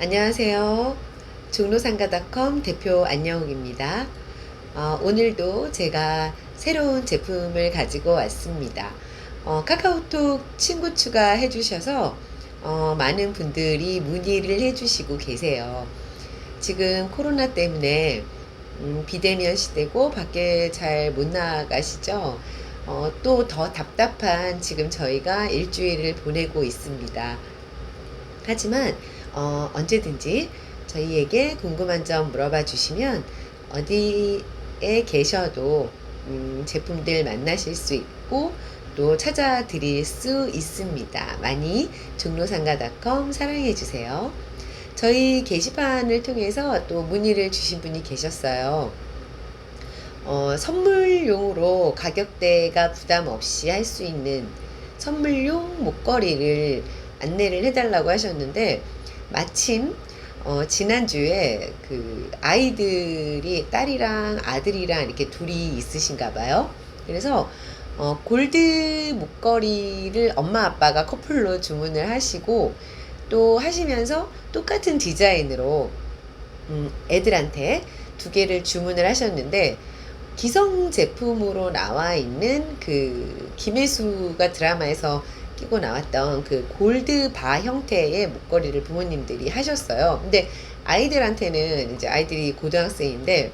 안녕하세요. 종로상가닷컴 대표 안영욱입니다. 어, 오늘도 제가 새로운 제품을 가지고 왔습니다. 어, 카카오톡 친구 추가해 주셔서 어, 많은 분들이 문의를 해 주시고 계세요. 지금 코로나 때문에 음, 비대면 시대고 밖에 잘 못 나가시죠? 어, 또 더 답답한 지금 저희가 일주일을 보내고 있습니다. 하지만 어, 언제든지 저희에게 궁금한 점 물어봐 주시면 어디에 계셔도 음, 제품들 만나실 수 있고 또 찾아 드릴 수 있습니다. 많이 종로상가닷컴 사랑해 주세요. 저희 게시판을 통해서 또 문의를 주신 분이 계셨어요. 어, 선물용으로 가격대가 부담 없이 할 수 있는 선물용 목걸이를 안내를 해달라고 하셨는데 마침 어, 지난주에 그 아이들이 딸이랑 아들이랑 이렇게 둘이 있으신가 봐요. 그래서 어, 골드 목걸이를 엄마 아빠가 커플로 주문을 하시고 또 하시면서 똑같은 디자인으로 음, 애들한테 두 개를 주문을 하셨는데 기성 제품으로 나와 있는 그 김혜수가 드라마에서 끼고 나왔던 그 골드 바 형태의 목걸이를 부모님들이 하셨어요. 근데 아이들한테는 이제 아이들이 고등학생인데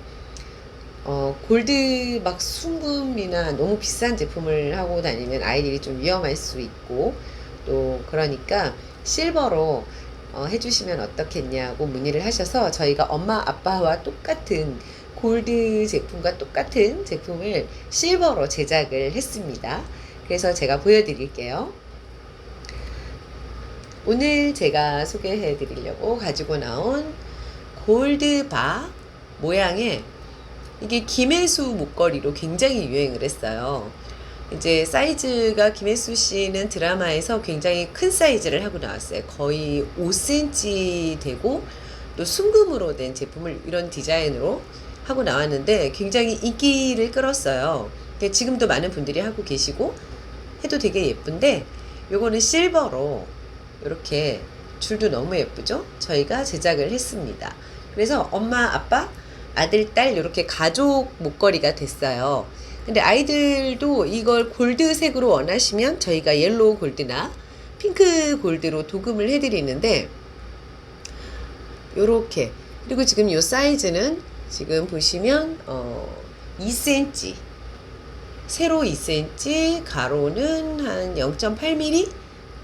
어, 골드 막 순금이나 너무 비싼 제품을 하고 다니면 아이들이 좀 위험할 수 있고 또 그러니까 실버로 어, 해주시면 어떻겠냐고 문의를 하셔서 저희가 엄마 아빠와 똑같은 골드 제품과 똑같은 제품을 실버로 제작을 했습니다. 그래서 제가 보여드릴게요. 오늘 제가 소개해 드리려고 가지고 나온 골드바 모양의 이게 김혜수 목걸이로 굉장히 유행을 했어요. 이제 사이즈가 김혜수 씨는 드라마에서 굉장히 큰 사이즈를 하고 나왔어요. 거의 5cm 되고 또 순금으로 된 제품을 이런 디자인으로 하고 나왔는데 굉장히 인기를 끌었어요. 지금도 많은 분들이 하고 계시고 해도 되게 예쁜데 요거는 실버로 이렇게 줄도 너무 예쁘죠? 저희가 제작을 했습니다. 그래서 엄마, 아빠, 아들, 딸 이렇게 가족 목걸이가 됐어요. 근데 아이들도 이걸 골드색으로 원하시면 저희가 옐로우 골드나 핑크 골드로 도금을 해드리는데 요렇게 그리고 지금 요 사이즈는 지금 보시면 어 2cm 세로 2cm 가로는 한 0.8mm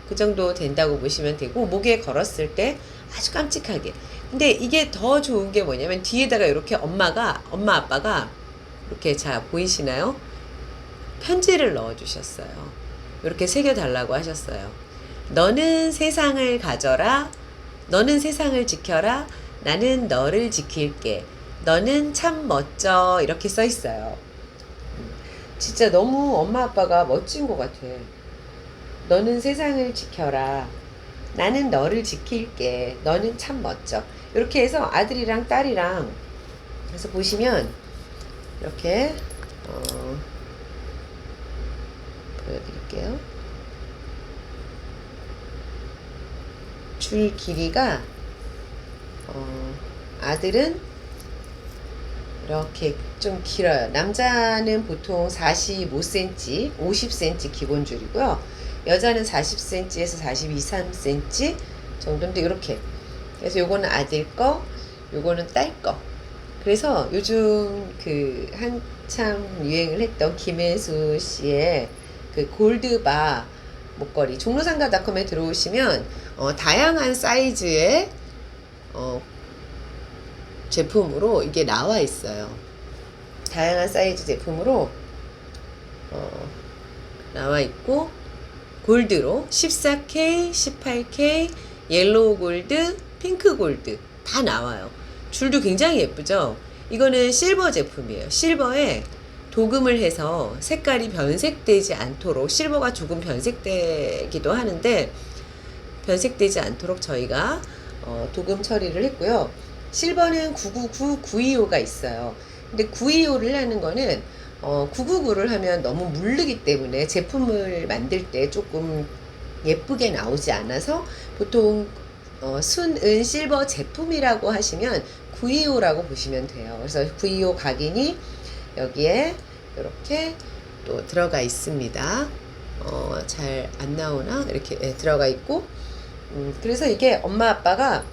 그 정도 된다고 보시면 되고 목에 걸었을 때 아주 깜찍하게 근데 이게 더 좋은 게 뭐냐면 뒤에다가 이렇게 엄마가 엄마 아빠가 이렇게 자 보이시나요? 편지를 넣어 주셨어요. 이렇게 새겨 달라고 하셨어요. 너는 세상을 가져라. 너는 세상을 지켜라. 나는 너를 지킬게. 너는 참 멋져. 이렇게 써 있어요. 진짜 너무 엄마 아빠가 멋진 것 같아. 너는 세상을 지켜라. 나는 너를 지킬게. 너는 참 멋져. 이렇게 해서 아들이랑 딸이랑 그래서 보시면 이렇게 어, 보여드릴게요. 줄 길이가 어, 아들은 이렇게 좀 길어요. 남자는 보통 45cm, 50cm 기본 줄이고요. 여자는 40cm에서 42, 3cm 정도인데 이렇게. 그래서 요거는 아들 거, 요거는 딸 거. 그래서 요즘 그 한참 유행을 했던 김혜수 씨의 그 골드바 목걸이 종로상가닷컴에 들어오시면 어, 다양한 사이즈의 어, 제품으로 이게 나와 있어요. 다양한 사이즈 제품으로 어, 나와 있고 골드로 14K, 18K, 옐로우 골드, 핑크 골드 다 나와요. 줄도 굉장히 예쁘죠? 이거는 실버 제품이에요. 실버에 도금을 해서 색깔이 변색되지 않도록 실버가 조금 변색되기도 하는데 변색되지 않도록 저희가 어, 도금 처리를 했고요. 실버는 999, 925가 있어요. 근데 925를 하는 거는 어, 999를 하면 너무 무르기 때문에 제품을 만들 때 조금 예쁘게 나오지 않아서 보통 어, 순은 실버 제품이라고 하시면 925라고 보시면 돼요. 그래서 925 각인이 여기에 이렇게 또 들어가 있습니다. 어, 잘 안 나오나? 이렇게 예, 들어가 있고, 음, 그래서 이게 엄마 아빠가,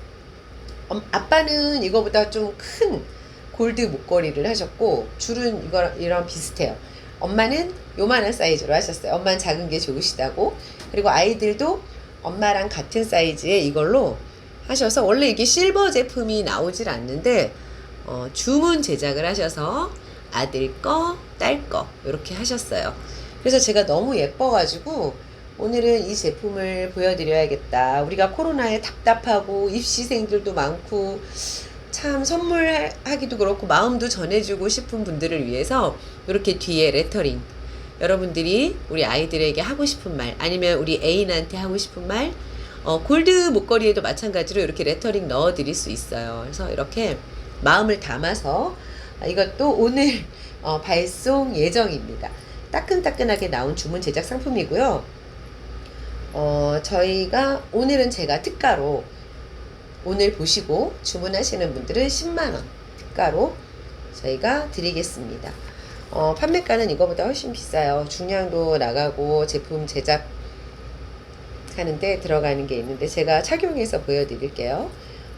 엄- 아빠는 이거보다 좀 큰 골드 목걸이를 하셨고, 줄은 이거, 이랑 비슷해요. 엄마는 요만한 사이즈로 하셨어요. 엄마는 작은 게 좋으시다고. 그리고 아이들도 엄마랑 같은 사이즈의 이걸로 하셔서, 원래 이게 실버 제품이 나오질 않는데, 어, 주문 제작을 하셔서 아들 거, 딸 거, 이렇게 하셨어요. 그래서 제가 너무 예뻐가지고 오늘은 이 제품을 보여드려야겠다. 우리가 코로나에 답답하고 입시생들도 많고 참 선물하기도 그렇고 마음도 전해주고 싶은 분들을 위해서 이렇게 뒤에 레터링 여러분들이 우리 아이들에게 하고 싶은 말 아니면 우리 애인한테 하고 싶은 말 어, 골드 목걸이에도 마찬가지로 이렇게 레터링 넣어 드릴 수 있어요. 그래서 이렇게 마음을 담아서 아, 이것도 오늘 어, 발송 예정입니다. 따끈따끈하게 나온 주문 제작 상품이고요. 어, 저희가 오늘은 제가 특가로 오늘 보시고 주문하시는 분들은 10만원 특가로 저희가 드리겠습니다. 어, 판매가는 이거보다 훨씬 비싸요. 중량도 나가고 제품 제작 하는데 들어가는 게 있는데 제가 착용해서 보여드릴게요.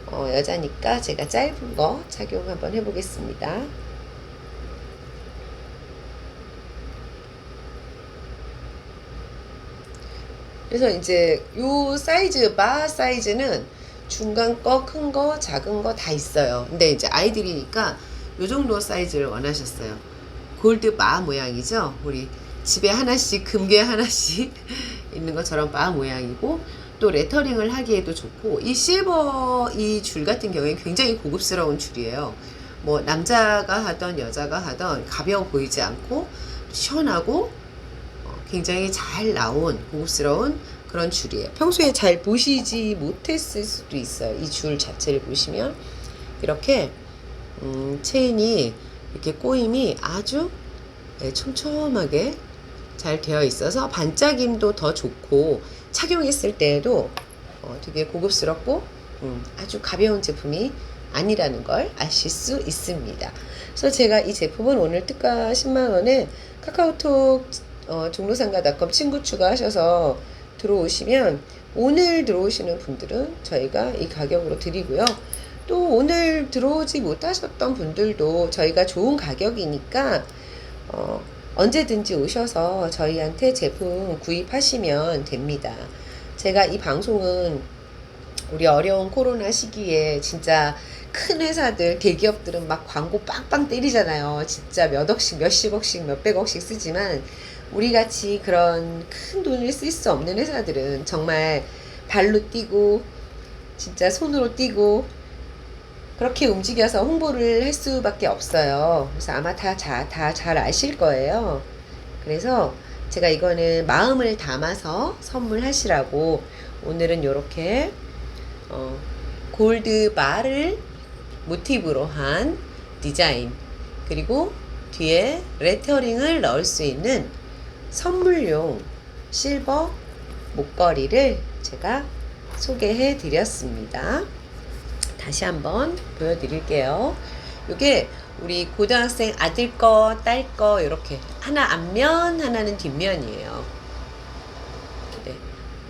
어, 여자니까 제가 짧은 거 착용 한번 해보겠습니다. 그래서 이제 요 사이즈 바 사이즈는 중간 거, 큰 거, 작은 거 다 있어요. 근데 이제 아이들이니까 요 정도 사이즈를 원하셨어요. 골드 바 모양이죠. 우리 집에 하나씩 금괴 하나씩 있는 것처럼 바 모양이고 또 레터링을 하기에도 좋고 이 실버 이 줄 같은 경우에 굉장히 고급스러운 줄이에요. 뭐 남자가 하던 여자가 하던 가벼워 보이지 않고 시원하고 어, 굉장히 잘 나온 고급스러운 그런 줄이에요. 평소에 잘 보시지 못했을 수도 있어요. 이 줄 자체를 보시면 이렇게 음, 체인이 이렇게 꼬임이 아주 네, 촘촘하게 잘 되어 있어서 반짝임도 더 좋고 착용했을 때에도 어, 되게 고급스럽고 음, 아주 가벼운 제품이 아니라는 걸 아실 수 있습니다. 그래서 제가 이 제품은 오늘 특가 10만 원에 카카오톡 어, 종로상가닷컴 친구 추가하셔서 들어오시면 오늘 들어오시는 분들은 저희가 이 가격으로 드리고요. 또 오늘 들어오지 못하셨던 분들도 저희가 좋은 가격이니까 어, 언제든지 오셔서 저희한테 제품 구입하시면 됩니다. 제가 이 방송은 우리 어려운 코로나 시기에 진짜 큰 회사들, 대기업들은 막 광고 빵빵 때리잖아요. 진짜 몇 억씩, 몇십억씩, 몇백억씩 쓰지만 우리 같이 그런 큰 돈을 쓸 수 없는 회사들은 정말 발로 뛰고 진짜 손으로 뛰고 그렇게 움직여서 홍보를 할 수밖에 없어요. 그래서 아마 다잘 아실 거예요. 그래서 제가 이거는 마음을 담아서 선물하시라고 오늘은 이렇게 어, 골드 바를 모티브로 한 디자인 그리고 뒤에 레터링을 넣을 수 있는 선물용 실버 목걸이를 제가 소개해 드렸습니다. 다시 한번 보여드릴게요. 이게 우리 고등학생 아들 거, 딸 거 이렇게 하나 앞면, 하나는 뒷면이에요. 네.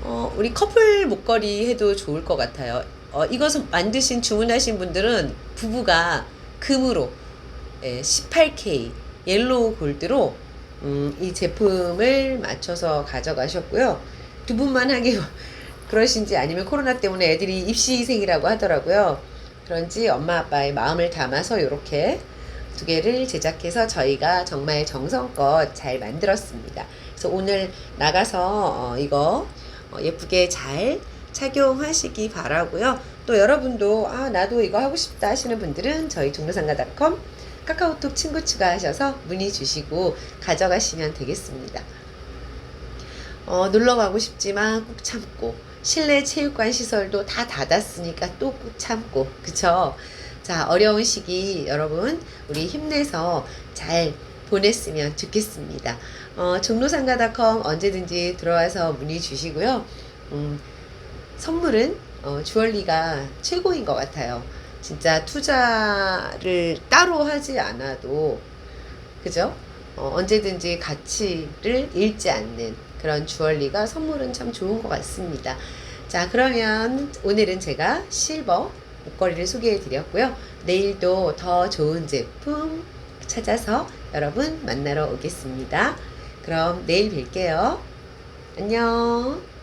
어, 우리 커플 목걸이 해도 좋을 것 같아요. 어, 이것을 만드신 주문하신 분들은 부부가 금으로 예, 18K 옐로우 골드로 음, 이 제품을 맞춰서 가져가셨고요. 두 분만 하기 그러신지 아니면 코로나 때문에 애들이 입시생이라고 하더라고요. 그런지 엄마 아빠의 마음을 담아서 이렇게 두 개를 제작해서 저희가 정말 정성껏 잘 만들었습니다. 그래서 오늘 나가서 어, 이거 어, 예쁘게 잘 착용하시기 바라고요. 또 여러분도 아 나도 이거 하고 싶다 하시는 분들은 저희 종로상가닷컴 카카오톡 친구 추가하셔서 문의 주시고 가져가시면 되겠습니다. 어, 놀러 가고 싶지만 꾹 참고 실내 체육관 시설도 다 닫았으니까 또 꾹 참고 그쵸? 자 어려운 시기 여러분 우리 힘내서 잘 보냈으면 좋겠습니다. 어, 종로상가닷컴 언제든지 들어와서 문의 주시고요. 음, 선물은 어, 주얼리가 최고인 것 같아요. 진짜 투자를 따로 하지 않아도 그죠? 어, 언제든지 가치를 잃지 않는 그런 주얼리가 선물은 참 좋은 것 같습니다. 자, 그러면 오늘은 제가 실버 목걸이를 소개해 드렸고요. 내일도 더 좋은 제품 찾아서 여러분 만나러 오겠습니다. 그럼 내일 뵐게요. 안녕.